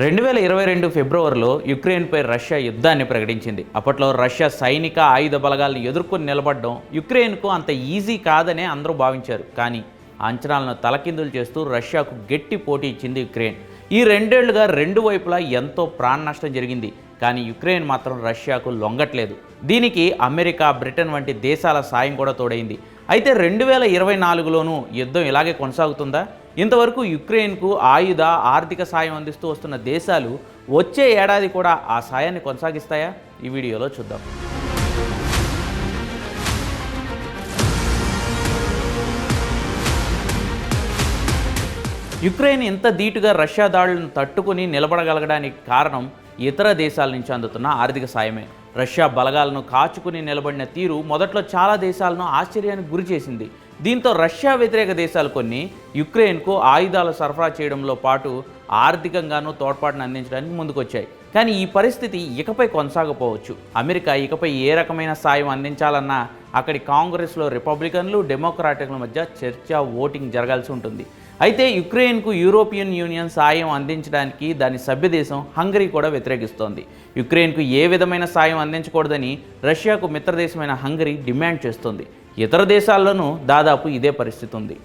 రెండు వేల ఇరవై రెండు ఫిబ్రవరిలో యుక్రెయిన్పై రష్యా యుద్ధాన్ని ప్రకటించింది. అప్పట్లో రష్యా సైనిక ఆయుధ బలగాలను ఎదుర్కొని నిలబడడం యుక్రెయిన్కు అంత ఈజీ కాదనే అందరూ భావించారు. కానీ అంచనాలను తలకిందులు చేస్తూ రష్యాకు గట్టి పోటీ ఇచ్చింది యుక్రెయిన్. ఈ రెండేళ్ళుగా రెండు వైపులా ఎంతో ప్రాణ నష్టం జరిగింది. కానీ యుక్రెయిన్ మాత్రం రష్యాకు లొంగట్లేదు. దీనికి అమెరికా బ్రిటన్ వంటి దేశాల సాయం కూడా తోడైంది. అయితే రెండు వేల ఇరవై నాలుగులోనూ యుద్ధం ఇలాగే కొనసాగుతుందా? ఇంతవరకు యుక్రెయిన్కు ఆయుధ ఆర్థిక సాయం అందిస్తూ వస్తున్న దేశాలు వచ్చే ఏడాది కూడా ఆ సాయాన్ని కొనసాగిస్తాయా? ఈ వీడియోలో చూద్దాం. యుక్రెయిన్ ఇంత ధీటుగా రష్యా దాడులను తట్టుకుని నిలబడగలగడానికి కారణం ఇతర దేశాల నుంచి అందుతున్న ఆర్థిక సాయమే. రష్యా బలగాలను కాచుకుని నిలబడిన తీరు మొదట్లో చాలా దేశాలను ఆశ్చర్యానికి గురి చేసింది. దీంతో రష్యా వ్యతిరేక దేశాలు కొన్ని యుక్రెయిన్కు ఆయుధాలు సరఫరా చేయడంలో పాటు ఆర్థికంగానూ తోడ్పాటును అందించడానికి ముందుకొచ్చాయి. కానీ ఈ పరిస్థితి ఇకపై కొనసాగపోవచ్చు అమెరికా ఇకపై ఏ రకమైన సాయం అందించాలన్నా అక్కడి కాంగ్రెస్లో రిపబ్లికన్లు డెమోక్రాటిక్ల మధ్య చర్చ ఓటింగ్ జరగాల్సి ఉంటుంది. అయితే యుక్రెయిన్కు యూరోపియన్ యూనియన్ సాయం అందించడానికి దాని సభ్యదేశం హంగరీ కూడా వ్యతిరేకిస్తోంది. యుక్రెయిన్కు ఏ విధమైన సాయం అందించకూడదని రష్యాకు మిత్రదేశమైన హంగరీ డిమాండ్ చేస్తోంది. ఇతర దేశాల్లోనూ దాదాపు ఇదే పరిస్థితి ఉంది.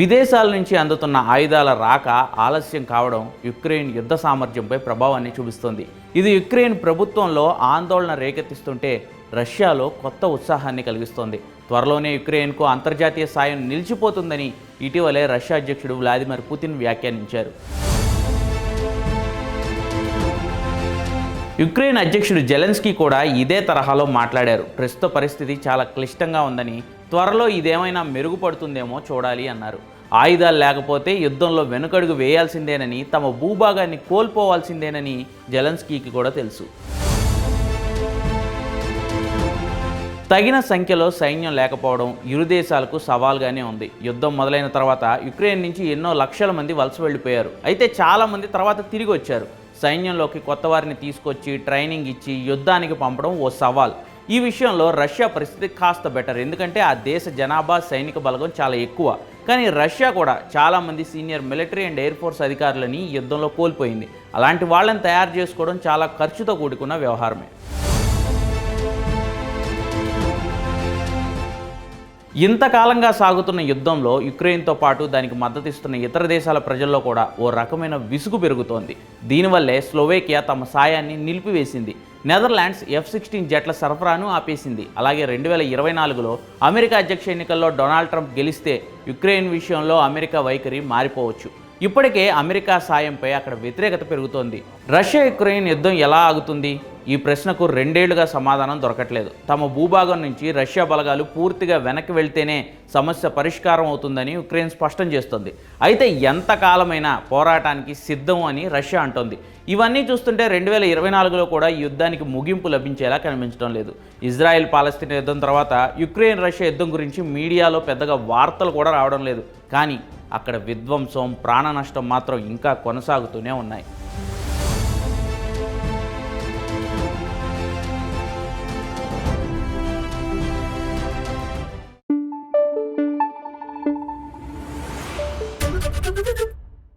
విదేశాల నుంచి అందుతున్న ఆయుధాల రాక ఆలస్యం కావడం యుక్రెయిన్ యుద్ధ సామర్థ్యంపై ప్రభావాన్ని చూపిస్తోంది. ఇది యుక్రెయిన్ ప్రభుత్వంలో ఆందోళన రేకెత్తిస్తుంటే రష్యాలో కొత్త ఉత్సాహాన్ని కలిగిస్తోంది. త్వరలోనే యుక్రెయిన్కు అంతర్జాతీయ సాయం నిలిచిపోతుందని ఇటీవలే రష్యా అధ్యక్షుడు వ్లాదిమిర్ పుతిన్ వ్యాఖ్యానించారు. యుక్రెయిన్ అధ్యక్షుడు జెలెన్స్కీ కూడా ఇదే తరహాలో మాట్లాడారు. ప్రస్తుత పరిస్థితి చాలా క్లిష్టంగా ఉందని త్వరలో ఇదేమైనా మెరుగుపడుతుందేమో చూడాలి అన్నారు. ఆయుధాలు లేకపోతే యుద్ధంలో వెనుకడుగు వేయాల్సిందేనని తమ భూభాగాన్ని కోల్పోవాల్సిందేనని జెలెన్స్కీకి కూడా తెలుసు. తగిన సంఖ్యలో సైన్యం లేకపోవడం ఇరు దేశాలకు సవాల్గానే ఉంది. యుద్ధం మొదలైన తర్వాత యుక్రెయిన్ నుంచి ఎన్నో లక్షల మంది వలస వెళ్ళిపోయారు. అయితే చాలామంది తర్వాత తిరిగి వచ్చారు. సైన్యంలోకి కొత్త వారిని తీసుకొచ్చి ట్రైనింగ్ ఇచ్చి యుద్ధానికి పంపడం ఓ సవాల్. ఈ విషయంలో రష్యా పరిస్థితి కాస్త బెటర్. ఎందుకంటే ఆ దేశ జనాభా సైనిక బలగం చాలా ఎక్కువ. కానీ రష్యా కూడా చాలామంది senior military and air force అధికారులని యుద్ధంలో కోల్పోయింది. అలాంటి వాళ్ళని తయారు చేసుకోవడం చాలా ఖర్చుతో కూడుకున్న వ్యవహారమే. ఇంతకాలంగా సాగుతున్న యుద్ధంలో యుక్రెయిన్తో పాటు దానికి మద్దతిస్తున్న ఇతర దేశాల ప్రజల్లో కూడా ఓ రకమైన విసుగు పెరుగుతోంది. దీనివల్లే స్లోవేకియా తమ సాయాన్ని నిలిపివేసింది. నెదర్లాండ్స్ ఎఫ్ సిక్స్టీన్ జెట్ల సరఫరాను ఆపేసింది. అలాగే రెండు వేల ఇరవై నాలుగులో అమెరికా అధ్యక్ష ఎన్నికల్లో డొనాల్డ్ ట్రంప్ గెలిస్తే యుక్రెయిన్ విషయంలో అమెరికా వైఖరి మారిపోవచ్చు. ఇప్పటికే అమెరికా సాయంపై అక్కడ వ్యతిరేకత పెరుగుతోంది. రష్యా యుక్రెయిన్ యుద్ధం ఎలా ఆగుతుంది? ఈ ప్రశ్నకు రెండేళ్ళుగా సమాధానం దొరకట్లేదు. తమ భూభాగం నుంచి రష్యా బలగాలు పూర్తిగా వెనక్కి వెళ్తేనే సమస్య పరిష్కారం అవుతుందని యుక్రెయిన్ స్పష్టం చేస్తుంది. అయితే ఎంతకాలమైనా పోరాటానికి సిద్ధం అని రష్యా అంటోంది. ఇవన్నీ చూస్తుంటే రెండు వేల ఇరవై నాలుగులో కూడా ఈ యుద్ధానికి ముగింపు లభించేలా కనిపించడం లేదు. ఇజ్రాయెల్ పాలస్తీన్ యుద్ధం తర్వాత యుక్రెయిన్ రష్యా యుద్ధం గురించి మీడియాలో పెద్దగా వార్తలు కూడా రావడం లేదు. కానీ అక్కడ విధ్వంసం ప్రాణ నష్టం మాత్రం ఇంకా కొనసాగుతూనే ఉన్నాయి.